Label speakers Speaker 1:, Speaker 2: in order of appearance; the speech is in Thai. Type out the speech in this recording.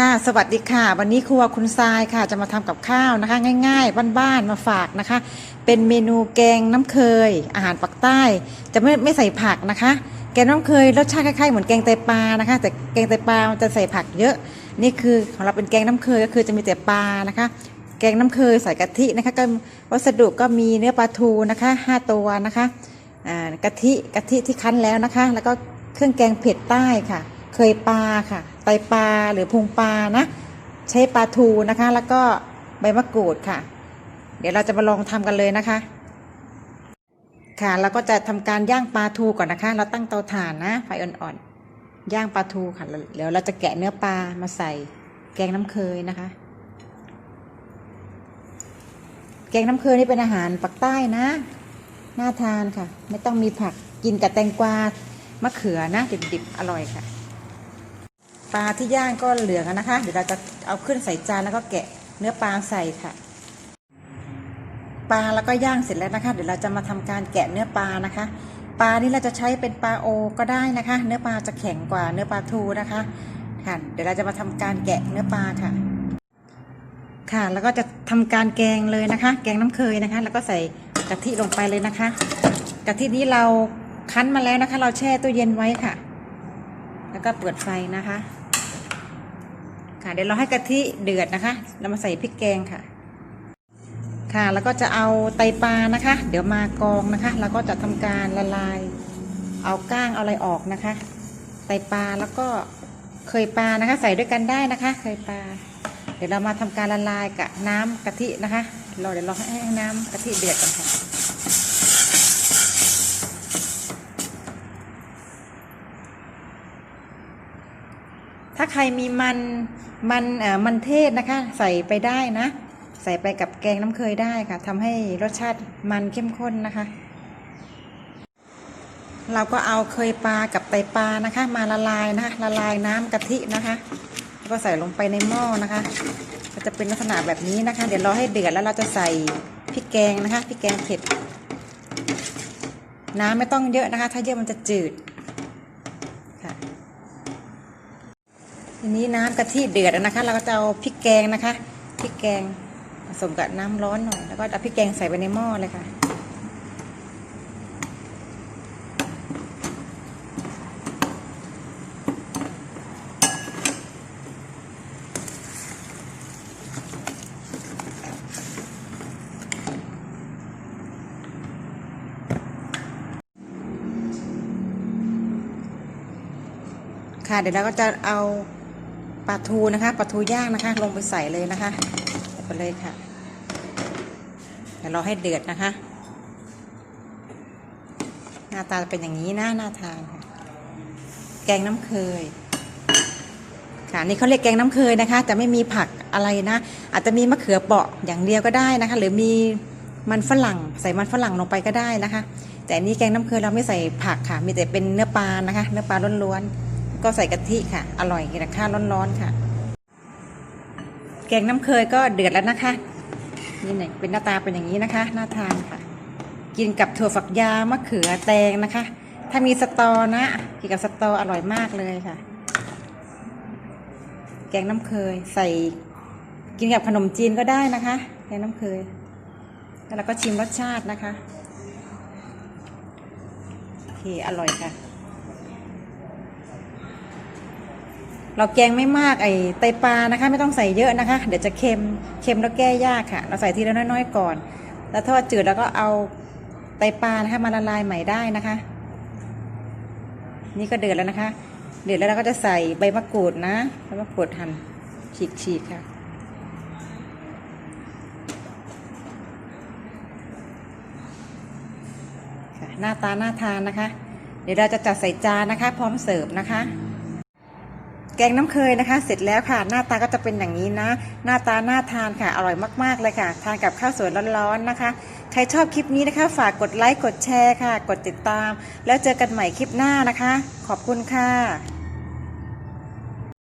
Speaker 1: ค่ะสวัสดีค่ะ วันนี้ครัวคุณทรายค่ะ จะมาทำกับข้าวนะคะ ง่ายๆบ้านๆมาฝากนะคะ เป็นเมนูแกงน้ำเคย อาหารปักใต้ จะไม่ไม่ใส่ผักนะคะ แกงน้ำเคยรสชาติคล้ายๆเหมือนแกงไตปลานะคะ แต่แกงไตปลามันจะใส่ผักเยอะ นี่คือของเราเป็นแกงน้ำเคยก็คือจะมีแต่ปลานะคะ แกงน้ำเคยใส่กะทินะคะก็วัสดุก็มีเนื้อปลาทูนะคะห้าตัวนะคะอ่ากะทิกะทิที่คั้นแล้วนะคะ แล้วก็เครื่องแกงเผ็ดใต้ค่ะ เคยปลาค่ะ ไตปลาหรือพุงปลานะ ใช้ปลาทูนะคะ แล้วก็ใบมะกรูดค่ะ เดี๋ยวเราจะมาลองทำกันเลยนะคะ ค่ะแล้วก็จะทำการย่างปลาทูก่อนนะคะ เราตั้งเตาถ่านนะไฟอ่อนๆย่างปลาทูค่ะแล้วเดี๋ยวเราจะแกะเนื้อปลามาใส่แกงน้ำเคยนะคะ แกงน้ำเคยนี่เป็นอาหารปักใต้นะน่าทานค่ะ ไม่ต้องมีผักกินกับแตงกวามะเขือนะดิบๆอร่อยค่ะ ปลาที่ย่างก็เหลืองนะคะ เดี๋ยวเราจะเอาขึ้นใส่จานแล้วก็แกะเนื้อปลาใส่ค่ะ ปลาแล้วก็ย่างเสร็จแล้วนะคะ เดี๋ยวเราจะมาทำการแกะเนื้อปลานะคะ ปลานี่เราจะใช้เป็นปลาโอก็ได้นะคะ เนื้อปลาจะแข็งกว่าเนื้อปลาทูนะคะค่ะเดี๋ยวเราจะมาทำการแกะเนื้อปลาค่ะ ค่ะ แล้วก็จะทำการแกงเลยนะคะ แกงน้ำเคยนะคะ แล้วก็ใส่กะทิลงไปเลยนะคะ กะทินี้เราคั้นมาแล้วนะคะ เราแช่ตู้เย็นไว้ค่ะ แล้วก็เปิดไฟนะคะ ค่ะ เดี๋ยวเราให้กะทิเดือดนะคะ เรามาใส่พริกแกงค่ะ ค่ะแล้วก็จะเอาไตปลานะคะ เดี๋ยวมากองนะคะ แล้วก็จะทำการละลาย เอาก้างเอาอะไรออกนะคะ ไตปลาแล้วก็เคยปลานะคะ ใส่ด้วยกันได้นะคะ เคยปลาเดี๋ยวเรามาทำการละลายกับน้ำกะทินะคะรอเดี๋ยวเรอให้น้ำกะทิเดือดก่อนค่ะาใครมีมันมันเอ่อมันเทศนะคะ ใส่ไปได้นะ ใส่ไปกับแกงน้ำเคยได้ค่ะทำให้รสชาติมันเข้มข้นนะคะ เราก็เอาเคยปลากับไตปลานะคะ มาละลายนะคะ ละลายน้ำกะทินะคะแล้วก็ใส่ลงไปในหม้อนะคะก็จะเป็นลักษณะแบบนี้นะคะ เดี๋ยวรอให้เดือดแล้วเราจะใส่พริกแกงนะคะพริกแกงเผ็ดน้ำไม่ต้องเยอะนะคะ ถ้าเยอะมันจะจืดค่ะ ทีนี้น้ำกะทิเดือดนะคะ เราก็จะเอาพริกแกงนะคะพริกแกงผสมกับน้ำร้อนหน่อย แล้วก็เอาพริกแกงใส่ไปในหม้อเลยค่ะค่ะเดี๋ยวเราก็จะเอา ปลาทูนะคะปลาทูย่างนะคะ ลงไปใส่เลยนะคะใส่ไปเลยค่ะเดี๋ยวเราให้เดือดนะคะ หน้าตาเป็นอย่างนี้นะน่าทานค่ะ แกงน้ำเคย ค่ะนี่เขาเรียกแกงน้ำเคยนะคะ จะไม่มีผักอะไรนะ อาจจะมีมะเขือเปราะอย่างเดียวก็ได้นะคะ หรือมีมันฝรั่งใส่มันฝรั่งลงไปก็ได้นะคะ แต่นนี้แกงน้ำเคยเราไม่ใส่ผักค่ะ มีแต่เป็นเนื้อปลานะคะ เนื้อปลาล้วนๆ ก็ใส่กะทิค่ะ อร่อยกินข้าวร้อนๆค่ะ แกงน้ำเคยก็เดือดแล้วนะคะ นี่เนี่ยเป็นหน้าตาเป็นอย่างนี้นะคะน่าทานค่ะ กินกับถั่วฝักยาวมะเขือแตงนะคะ ถ้ามีสตอนะกินกับสตออร่อยมากเลยค่ะ แกงน้ำเคยใส่กินกับขนมจีนก็ได้นะคะแกงน้ำเคยแล้วเราก็ชิมรสชาตินะคะ โอเค อร่อยค่ะ เราแกงไม่มากไอไตปลานะคะ ไม่ต้องใส่เยอะนะคะ เดี๋ยวจะเค็มเค็มแล้วแก้ยากค่ะ เราใส่ทีละน้อยๆก่อน แล้วทอดจืดแล้วก็เอาไตปลานะคะมาละลายใหม่ได้นะคะ นี่ก็เดือดแล้วนะคะ เดือดแล้วเราก็จะใส่ใบมะกรูดนะใบมะกรูดหั่นฉีกๆค่ะค่ะหน้าตาน่าทานนะคะ เดี๋ยวเราจะจัดใส่จานนะคะ พร้อมเสิร์ฟนะคะ แกงน้ำเคยนะคะ เสร็จแล้วค่ะ หน้าตาก็จะเป็นอย่างนี้นะ หน้าตาน่าทานค่ะ อร่อยมากๆเลยค่ะ ทานกับข้าวสวยร้อนๆนะคะ ใครชอบคลิปนี้นะคะ ฝากกดไลค์กดแชร์ค่ะ กดติดตาม แล้วเจอกันใหม่คลิปหน้านะคะ ขอบคุณค่ะ